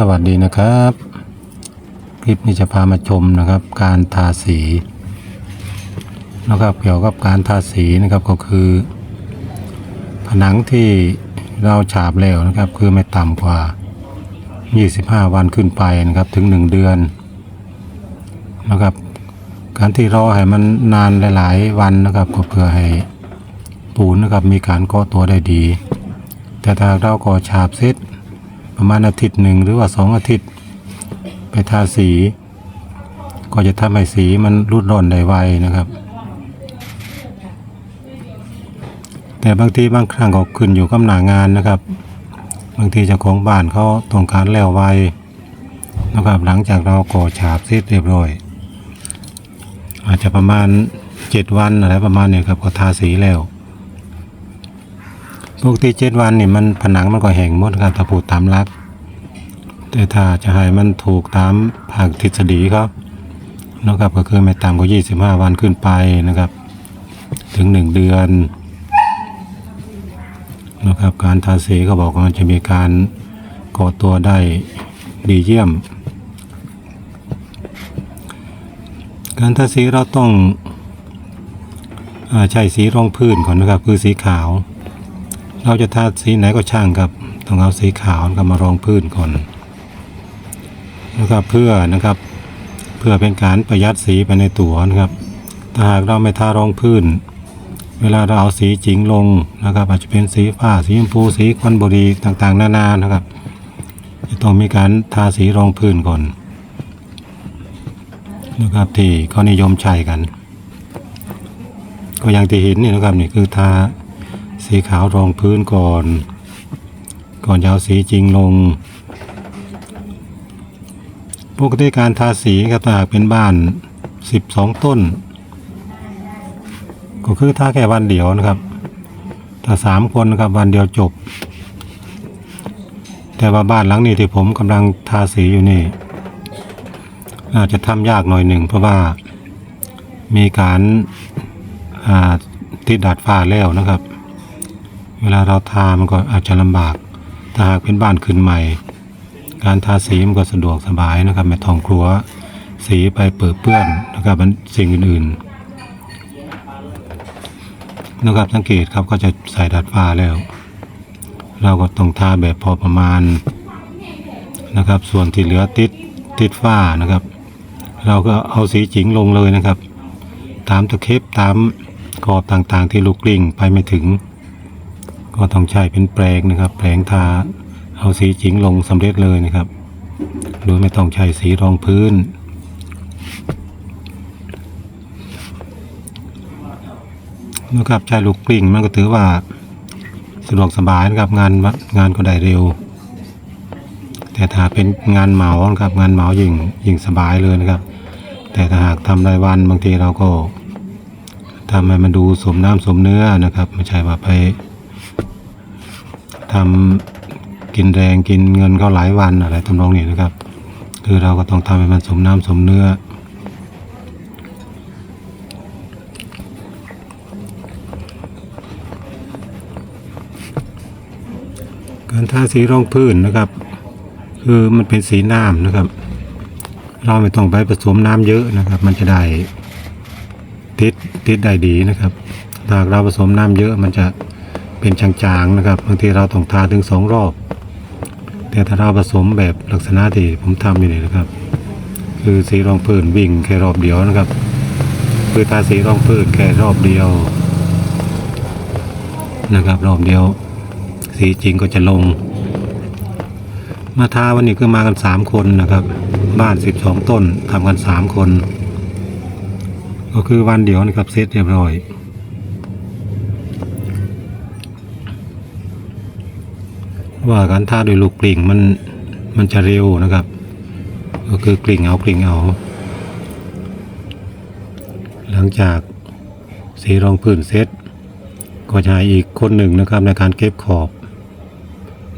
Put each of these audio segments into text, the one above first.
สวัสดีนะครับ คลิปนี้จะพามาชมนะครับ การทาสีนะครับ เกี่ยวกับการทาสีนะครับก็คือ ผนังที่เราฉาบแล้วนะครับ คือไม่ต่ำกว่า 25 วันขึ้นไปนะครับ ถึง 1 เดือนนะครับ การที่รอให้มันนานหลาย ๆ วันนะครับ ก็เพื่อให้ปูนนะครับมีการก่อตัวได้ดี แต่ถ้าเราก่อฉาบเสร็จ ประมาณอาทิตย์หนึ่งหรือว่าสองอาทิตย์ ไปทาสี ก็จะทำให้สีมันรุดร่อนได้ไวนะครับ แต่บางทีบางครั้งก็ขึ้นอยู่กับหนางานนะครับ บางทีเจ้าของบ้านเขาต้องการแล้วไวนะครับหลังจากเราก่อฉาบเสร็จเรียบร้อย อาจจะประมาณเจ็ดวันอะไรประมาณเนี้ครับก็ทาสีแล้ว ปกติเจ็ดวันนี่มันผนังมันก็แห้งหมดครับถ้าพูดตามหลัก แต่ถ้าจะให้มันถูกตามภาคทฤษฎีครับนะครับก็คือไม่ต่ำกว่า25วันขึ้นไปนะครับ ถึง1เดือนนะครับการทาสีก็บอกว่ามันจะมีการก่อตัวได้ดีเยี่ยม การทาสีเราต้องอใช้สีรองพื้นก่อนนะครับคือสีขาว เราจะทาสีไหนก็ช่างครับ ต้องเอาสีขาวนะครับมารองพื้นก่อนนะครับเพื่อนะครับ เพื่อเป็นการประหยัดสีไปในตัวนะครับ ถ้าหากเราไม่ทารองพื้น เวลาเราเอาสีจริงลงนะครับ อาจจะเป็นสีฟ้าสีชมพูสีควันบุรีต่างๆ นานานะครับ จะต้องมีการทาสีรองพื้นก่อนนะครับที่เขานิยมใช้กัน ก็อย่างที่เห็นนี่นะครับนี่คือทา สีขาวรองพื้นก่อน ก่อนจะเอาสีจริงลง ปกติการทาสีครับถ้ากเป็นบ้าน 12 ต้น ก็คือทาแค่วันเดียวนะครับ ถ้าสามคนนะครับวันเดียวจบ แต่ว่าบ้านหลังนี้ที่ผมกำลังทาสีอยู่นี่ อาจจะทำยากหน่อยหนึ่งเพราะว่ามีการาติดดาดฟ้าแล้วนะครับ เวลาเราทามันก็อาจจะลำบากถ้าหากเป็นบ้านขึ้นใหม่ การทาสีมันก็สะดวกสบายนะครับไม่ต้องกลัวสีไปเปื้อนเปื้อนนะครับมันสิ่งอื่นๆนะครับสังเกตครับก็จะใส่ดัดฟ้าแล้ว เราก็ต้องทาแบบพอประมาณนะครับ ส่วนที่เหลือติดติดฝ้านะครับ เราก็เอาสีจิงลงเลยนะครับ ตามตะเข็บตามขอบต่างๆที่ลูกกลิ้งไปไม่ถึง ก็ต้องใช้เป็นแปรงนะครับ แปรงทาเอาสีจิงลงสำเร็จเลยนะครับ โดยไม่ต้องใช้สีรองพื้น นะครับใช้ลูกกลิ้งมันก็ถือว่าสะดวกสบายนะครับงานวัดงานก็ได้เร็ว แต่ถ้าเป็นงานเหมาครับงานเหมายิ่งยิ่งสบายเลยนะครับ แต่ถ้าหากทำรายวันบางทีเราก็ทำให้มันดูสมน้ำสมเนื้อนะครับ ไม่ใช่ว่าไป ทำกินแรงกินเงินเขาหลายวันอะไรทำนองนี้นะครับ คือเราก็ต้องทำให้มันสมน้ำสมเนื้อการทาสีรองพื้นนะครับ คือมันเป็นสีน้ำนะครับ เราไม่ต้องไปผสมน้ำเยอะนะครับ มันจะได้ติดติดได้ดีนะครับหากเราผสมน้ำเยอะมันจะ เป็นจางๆนะครับบางทีเราต้องทาถึงสองรอบ แต่ถ้าเราผสมแบบลักษณะที่ผมทำอยู่นี่นะครับ คือสีรองพื้นวิ่งแค่รอบเดียวนะครับคือทาสีรองพื้นแค่รอบเดียวนะครับ รอบเดียว สีจริงก็จะลง มาทาวันนี้ก็มากันสามคนนะครับ บ้านสิบสองต้นทำกันสามคน ก็คือวันเดียวนะครับเสร็จเรียบร้อย ว่าการทาโดยลูกกลิ่งมันมันจะเร็วนะครับ ก็คือกลิ่งเอากลิ่งเอา หลังจากสีรองพื้นเสร็จก็จะให้อีกคนหนึ่งนะครับในการเก็บขอบ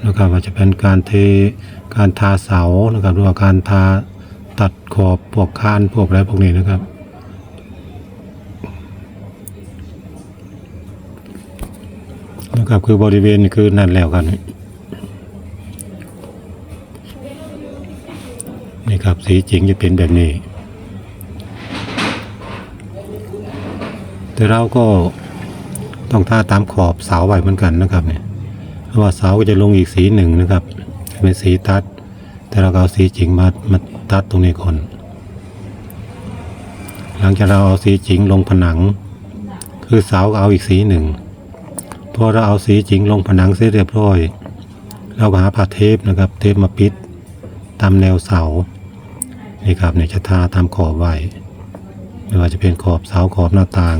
นะครับว่าจจะเป็นการเทการทาเสานะครับหรือว่าการทาตัดขอบพวกคานพวกอะไรพวกนี้นะครับนะครับคือบริเวณคือนั่นแล้วกัน ครับ สีจริงจะเป็นแบบนี้ แต่เราก็ต้องท่าตามขอบเสาไว้เหมือนกันนะครับเนี่ยเพราะว่าเสาก็จะลงอีกสีหนึ่งนะครับเป็นสีตัด แต่เราเอาสีจริงมามาตัดตรงนี้ก่อนหลังจากเราเอาสีจริงลงผนัง คือเสาก็เอาอีกสีหนึ่งพอเราเอาสีจริงลงผนังเสร็จเรียบร้อย เราหาผ้าเทปนะครับ เทปมาปิดตามแนวเสา นี่ครับเนี่ยจะทาตามขอบไว้ไม่ว่าจะเป็นขอบเสาขอบหน้าต่าง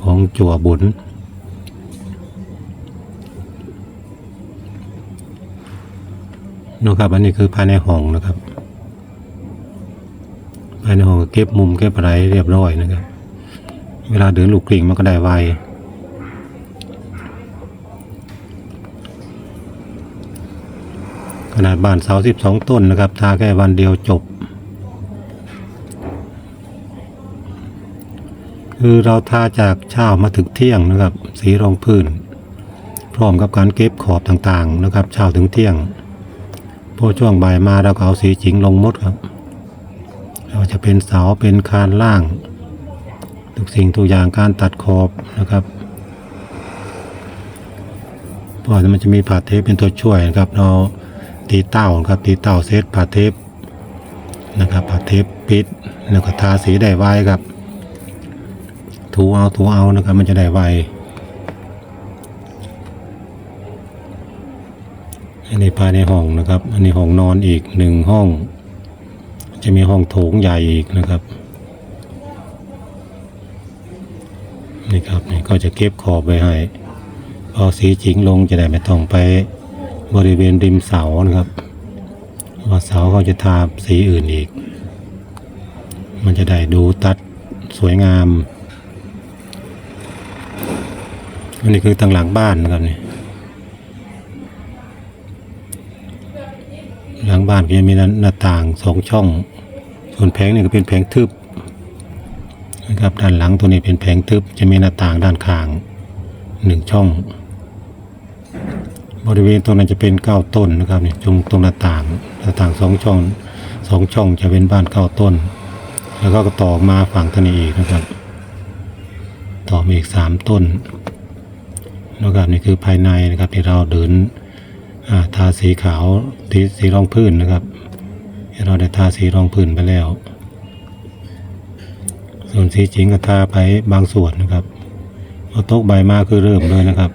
ของจั่วบุญนะครับอันนี้คือภายในห้องนะครับ ภายในห้องเก็บมุมเก็บอะไรเรียบร้อยนะครับ เวลาเดินลูกกลิ่งมันก็ได้ไว ข นาดบ้านเสาสิบสองต้นนะครับ ทาแค่วันเดียวจบ คือเราทาจากเช้ามาถึงเที่ยงนะครับ สีรองพื้น พร้อมกับการเก็บขอบต่างๆนะครับเช้าถึงเที่ยงพอช่วงบ่ายมาเราก็เอาสีจิงลงมดครับไม่ว่าจะเป็นเสาเป็นคานล่าง ทุกสิ่งทุกอย่างการตัดขอบนะครับเพราะมันจะมีผ่าเทปเป็นตัวช่วยนะครับ เรา ตีเต้าครับตีเต้าเซตผาเทปนะครับผาเทปปิดแล้วก็ทาสีได้ไวครับ ถูเอาถูเอานะครับมันจะได้ไวอันนี้ภายในห้องนะครับ อันนี้ห้องนอนอีกหนึ่งห้อง จะมีห้องโถงใหญ่อีกนะครับนี่ครับนี่ก็จะเก็บขอบไว้ให้พอสีจิงลงจะได้ไม่ต้องไป บริเวณริมเสานะครับว่าเสาเขาจะทาสีอื่นอีก มันจะได้ดูตัดสวยงาม อันนี้คือทางหลังบ้านนะครับนี่หลังบ้านก็จะมีหน้าต่างสองช่อง ส่วนแผงนี่ก็เป็นแผงทึบนะครับด้านหลังตัวนี้เป็นแผงทึบจะมีหน้าต่างด้านข้างหนึ่งช่อง บริเวณตรงนั้นจะเป็นเก้าต้นนะครับนี่ตรงตรงหน้าต่างหน้าต่างสองช่องสองช่องจะเป็นบ้านเก้าต้น แล้วก็ต่อมาฝั่งทางนี้อีกนะครับ ต่อมาอีกสามต้นนะครับนี่คือภายในนะครับที่เราเดินทาสีขาวสีสีรองพื้นนะครับเราได้ทาสีรองพื้นไปแล้ว ส่วนสีจริงก็ทาไปบางส่วนนะครับพอตกใบมาคือเริ่มเลยนะครับ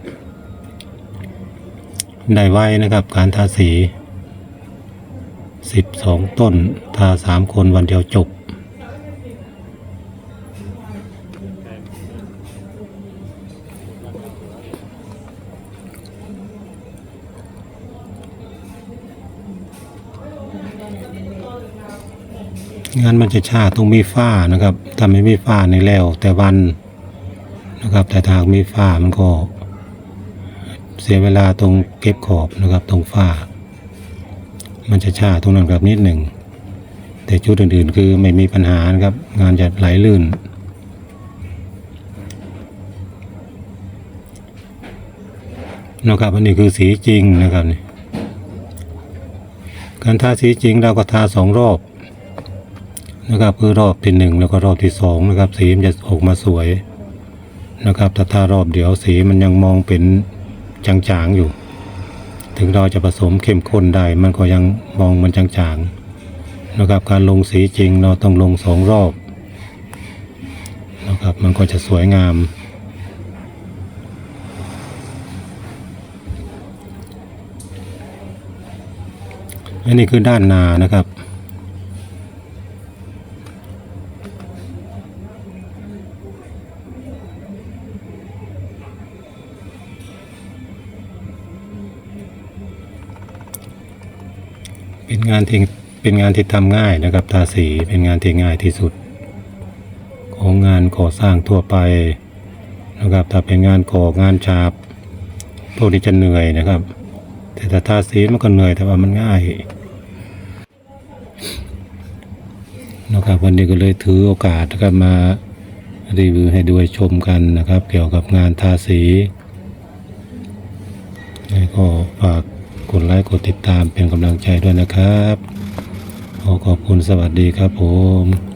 ได้ไว้นะครับ การทาสีสิบสองต้น ทาสามคนวันเดียวจบ งานมันจะช้าต้องมีฝ้านะครับ ถ้าไม่มีฝ้าในแล้วแต่วันนะครับ แต่ทางมีฝ้ามันก็ เสียเวลาตรงเก็บขอบนะครับตรงฝ้า มันจะช้าตรงนั้นครับนิดหนึ่ง แต่ชุดอื่นๆ คือไม่มีปัญหานะครับ งานจะไหลลื่น นะครับอันนี้คือสีจริงนะครับนี่การทาสีจริงเราก็ทาสองรอบนะครับคือรอบที่หนึ่งแล้วก็รอบที่สองนะครับ สีมันจะออกมาสวยนะครับถ้าทารอบเดียวสีมันยังมองเป็น จางๆอยู่ ถึงเราจะผสมเข้มข้นได้ มันก็ยังมองมันจางๆนะครับการลงสีจริงเราต้องลงสองรอบนะครับมันก็จะสวยงามอันนี้คือด้านนานะครับ งานที่เป็นงานที่ทำง่ายนะครับ ทาสีเป็นงานที่ง่ายที่สุด ของงานก่อสร้างทั่วไปนะครับถ้าเป็นงานก่องานฉาบพวกนี้จะเหนื่อยนะครับ แต่ถ้าทาสีมันก็เหนื่อยแต่ว่ามันง่ายนะครับวันนี้ก็เลยถือโอกาสนะครับมารีวิวให้ด้วยชมกันนะครับ เกี่ยวกับงานทาสี แล้วก็ฝาก กดไลค์กดติดตามเป็นกำลังใจด้วยนะครับ ขอขอบคุณสวัสดีครับผม